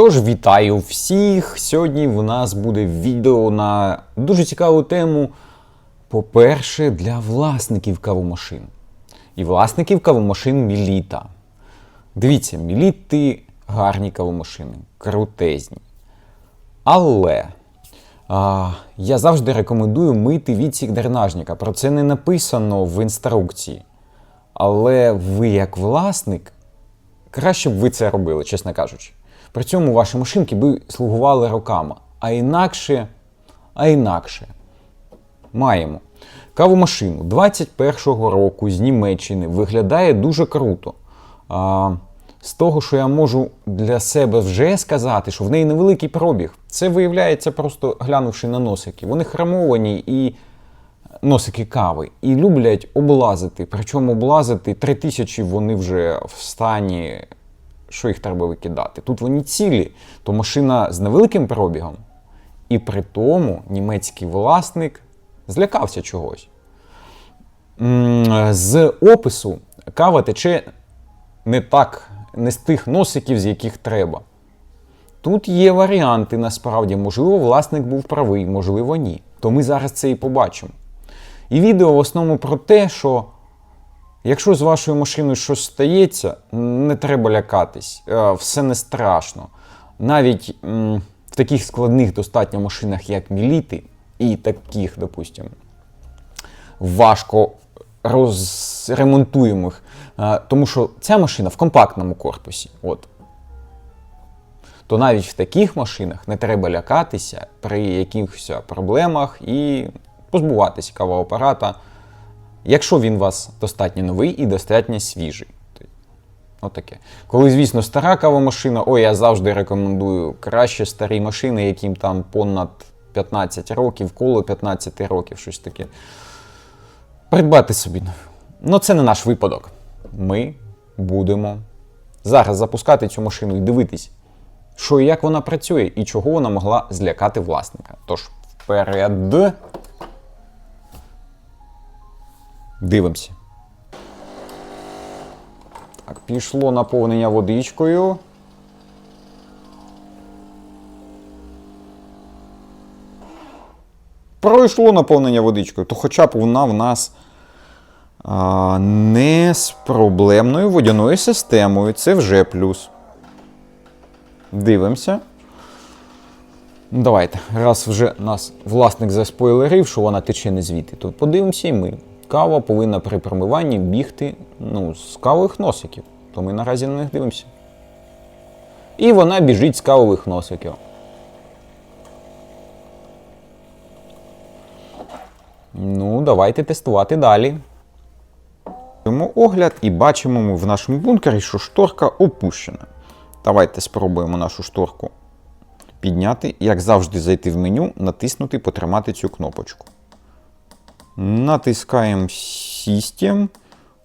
Тож вітаю всіх! Сьогодні в нас буде відео на дуже цікаву тему. По-перше, для власників кавомашин. І власників кавомашин Міліта. Дивіться, Міліти гарні кавомашини, крутезні. Але а, я завжди рекомендую мити відсік дренажника. Про це не написано в інструкції. Але ви, як власник, краще б ви це робили, чесно кажучи. При цьому ваші машинки би слугували роками. А інакше, а інакше маємо. Кавомашину 21-го року з Німеччини виглядає дуже круто. А, з того, що я можу для себе вже сказати, що в неї невеликий пробіг. Це виявляється, просто глянувши на носики. Вони хромовані і носики кави. І люблять облазити. Причому облазити 3000 вони вже в стані, що їх треба викидати. Тут вони цілі, то машина з невеликим пробігом. І при тому німецький власник злякався чогось. З опису кава тече не так, не з тих носиків, з яких треба. Тут є варіанти насправді. Можливо, власник був правий, можливо, ні. То ми зараз це і побачимо. І відео в основному про те, що якщо з вашою машиною щось стається, не треба лякатись, е, все не страшно. Навіть в таких складних достатньо машинах, як Міліти, і таких, допустимо, важко розремонтуємих, е, тому що ця машина в компактному корпусі. От. То навіть в таких машинах не треба лякатися при якихось проблемах і позбуватися кавоапарата, якщо він у вас достатньо новий і достатньо свіжий. Отаке. Коли, звісно, стара кавомашина, ой, я завжди рекомендую краще старі машини, яким там понад 15 років, коло 15 років, щось таке. Придбати собі. Ну, це не наш випадок. Ми будемо зараз запускати цю машину і дивитись, що і як вона працює, і чого вона могла злякати власника. Тож, вперед. Дивимося. Так, пішло наповнення водичкою. Пройшло наповнення водичкою, то хоча б вона в нас а, не з проблемною водяною системою. Це вже плюс. Дивимося. Давайте, раз вже нас власник заспойлерив, що вона тече не звідти, то подивимося і ми. Кава повинна при промиванні бігти ну, з кавових носиків. То ми наразі на них дивимося. І вона біжить з кавових носиків. Ну, давайте тестувати далі. Робимо огляд і бачимо ми в нашому бункері, що шторка опущена. Давайте спробуємо нашу шторку підняти. Як завжди, зайти в меню, натиснути, потримати цю кнопочку. Натискаємо System,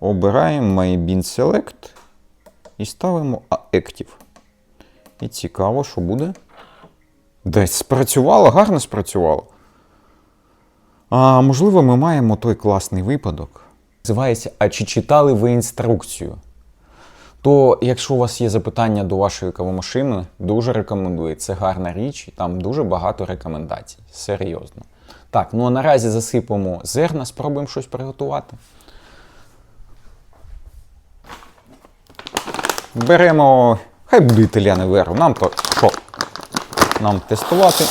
обираємо My Bin Select і ставимо Active. І цікаво, що буде. Десь спрацювало, гарно спрацювало. А можливо, ми маємо той класний випадок. Називається А чи читали ви інструкцію? То, якщо у вас є запитання до вашої кавомашини, дуже рекомендую. Це гарна річ, і там дуже багато рекомендацій. Серйозно. Так, ну а наразі засипемо зерна, спробуємо щось приготувати. Беремо. Хай буде італіани веру. Нам то що? Нам тестувати.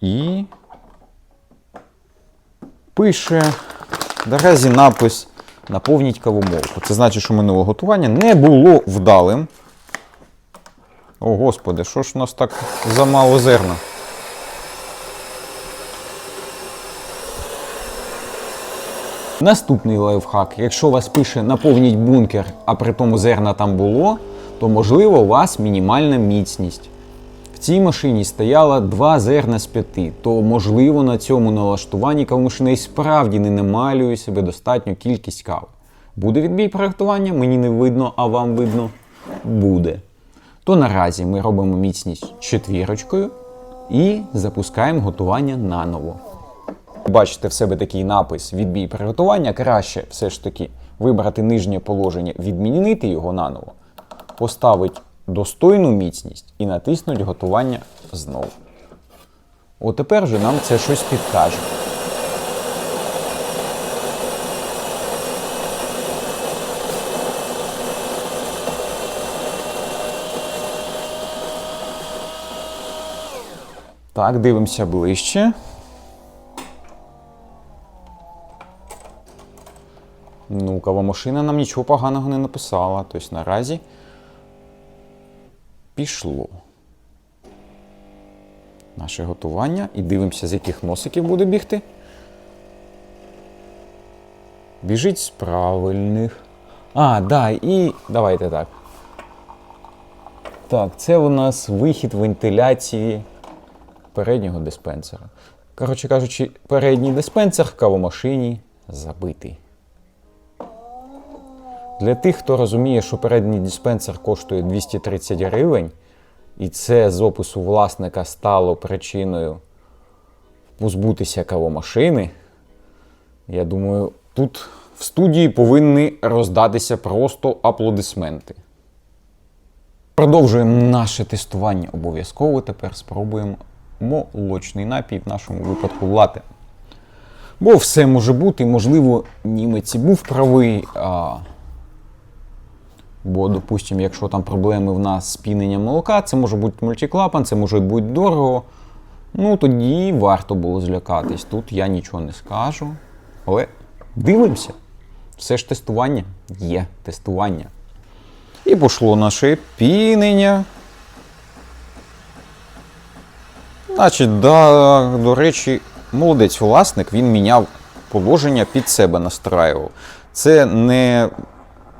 І пише наразі напис Наповніть кавомолку. Це значить, що минуле готування не було вдалим. О, господи, що ж у нас так замало зерна? Наступний лайфхак. Якщо вас пише наповніть бункер, а при тому зерна там було, то можливо у вас мінімальна міцність. В цій машині стояло два зерна з п'яти, то можливо на цьому налаштуванні кавомашина і справді не намалює себе достатню кількість кави. Буде відбій приготування, мені не видно, а вам видно? Буде. То наразі ми робимо міцність четвірочкою і запускаємо готування наново. Бачите в себе такий напис відбій приготування, краще все ж таки вибрати нижнє положення, відмінити його наново. поставити достойну міцність і натиснуть готування знову. От тепер вже нам це щось підкаже. Так, дивимося ближче. Ну, кавомашина нам нічого поганого не написала. Тобто наразі пішло наше готування і дивимося, з яких носиків буде бігти. Біжить з правильних. А, да, і давайте так. Так, це у нас вихід вентиляції переднього диспенсера. Коротше кажучи, передній диспенсер в кавомашині забитий. Для тих, хто розуміє, що передній диспенсер коштує 230 гривень, і це з опису власника стало причиною позбутися кавомашини, я думаю, тут в студії повинні роздатися просто аплодисменти. Продовжуємо наше тестування обов'язково. Тепер спробуємо молочний напій, в нашому випадку лате. Бо все може бути, можливо, німець був правий. А... Бо, допустимо, якщо там проблеми в нас з піненням молока, це може бути мультиклапан, це може бути дорого. Ну, тоді варто було злякатись. Тут я нічого не скажу. Але дивимося. Все ж тестування є тестування. І пішло наше пінення. Значить, да, до речі, молодець власник, він міняв положення під себе настраював. Це не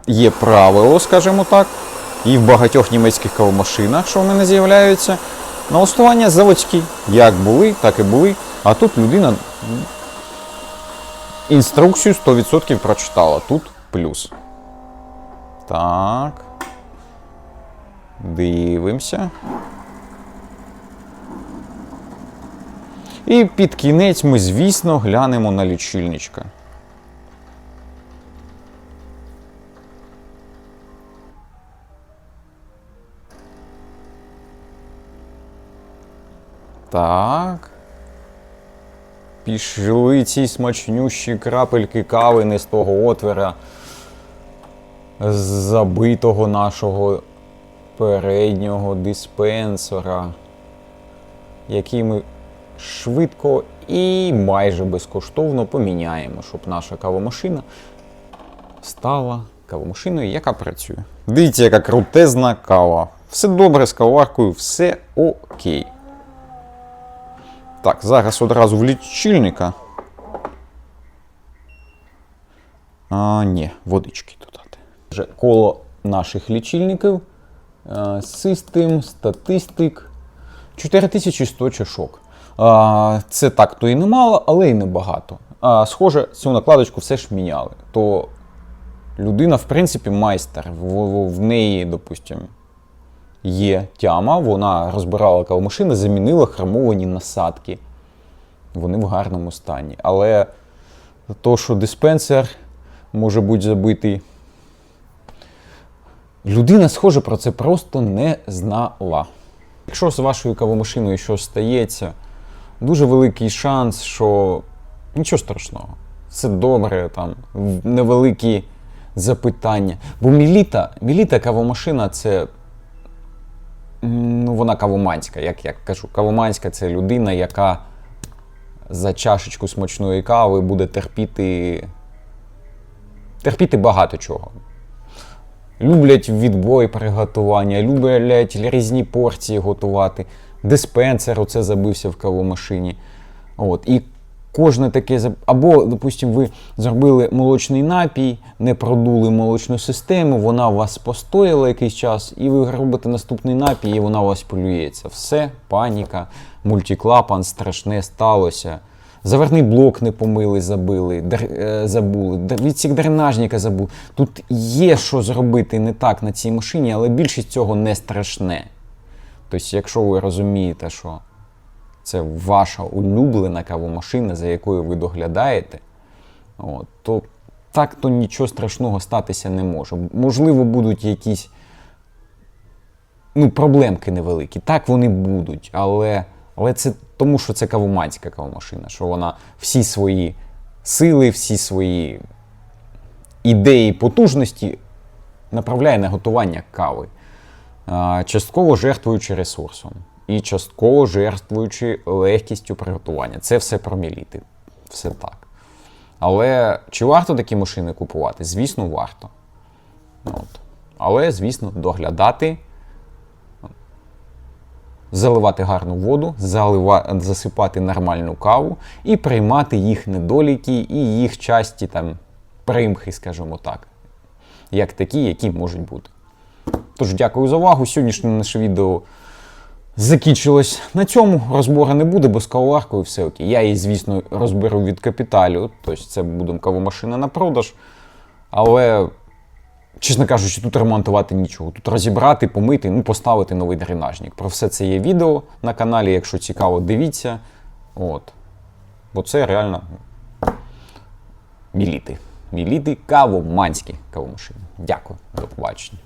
є правило, скажімо так, і в багатьох німецьких кавомашинах, що в мене з'являються. Налаштування заводські. Як були, так і були. А тут людина інструкцію 100% прочитала. Тут плюс. Так. Дивимося. І під кінець ми, звісно, глянемо на лічильничка. Так. Пішли ці смачнющі крапельки кави не з того отвора з забитого нашого переднього диспенсера, який ми швидко і майже безкоштовно поміняємо, щоб наша кавомашина стала кавомашиною, яка працює. Дивіться, яка крутезна кава. Все добре з кавоваркою, все окей. Так, зараз одразу в лічильника. А, ні, водички додати. Вже коло наших лічильників. Е, Систем, статистик. 4100 чашок. Це так, то і немало, але і небагато. Схоже, цю накладочку все ж міняли. То людина, в принципі, майстер. В, в, в неї, допустимо, є тяма, вона розбирала кавомашини, замінила хромовані насадки. Вони в гарному стані. Але то, що диспенсер може бути забитий, людина, схоже, про це просто не знала. Якщо з вашою кавомашиною щось стається, дуже великий шанс, що нічого страшного. Все добре, там невеликі запитання. Бо міліта, міліта кавомашина це ну, вона кавоманська, як я кажу. Кавоманська це людина, яка за чашечку смачної кави буде терпіти, терпіти багато чого. Люблять відбой приготування, люблять різні порції готувати. Диспенсер оце забився в кавомашині. От. І кожне таке Або, допустимо, ви зробили молочний напій, не продули молочну систему, вона у вас постояла якийсь час, і ви робите наступний напій, і вона у вас полюється. Все, паніка, мультиклапан, страшне сталося. Заверний блок не помили, забили, др, е, забули, відсік дренажника забули. Тут є що зробити не так на цій машині, але більшість цього не страшне. Тобто, якщо ви розумієте, що це ваша улюблена кавомашина, за якою ви доглядаєте, от, то так то нічого страшного статися не може. Можливо, будуть якісь ну, проблемки невеликі. Так вони будуть, але, але це тому, що це кавоманська кавомашина, що вона всі свої сили, всі свої ідеї, потужності направляє на готування кави, частково жертвуючи ресурсом і частково жертвуючи легкістю приготування. Це все про міліти. Все так. Але чи варто такі машини купувати? Звісно, варто. От. Але, звісно, доглядати, заливати гарну воду, залива... засипати нормальну каву і приймати їх недоліки і їх часті там примхи, скажімо так, як такі, які можуть бути. Тож, дякую за увагу. Сьогоднішнє наше відео закінчилось на цьому. Розбору не буде, бо з кавоваркою все окей. Я її, звісно, розберу від капіталю, тобто це буде кавомашина на продаж. Але, чесно кажучи, тут ремонтувати нічого. Тут розібрати, помити, ну, поставити новий дренажник. Про все це є відео на каналі. Якщо цікаво, дивіться. От. Бо це реально міліти. Міліти кавоманські кавомашини. Дякую, до побачення.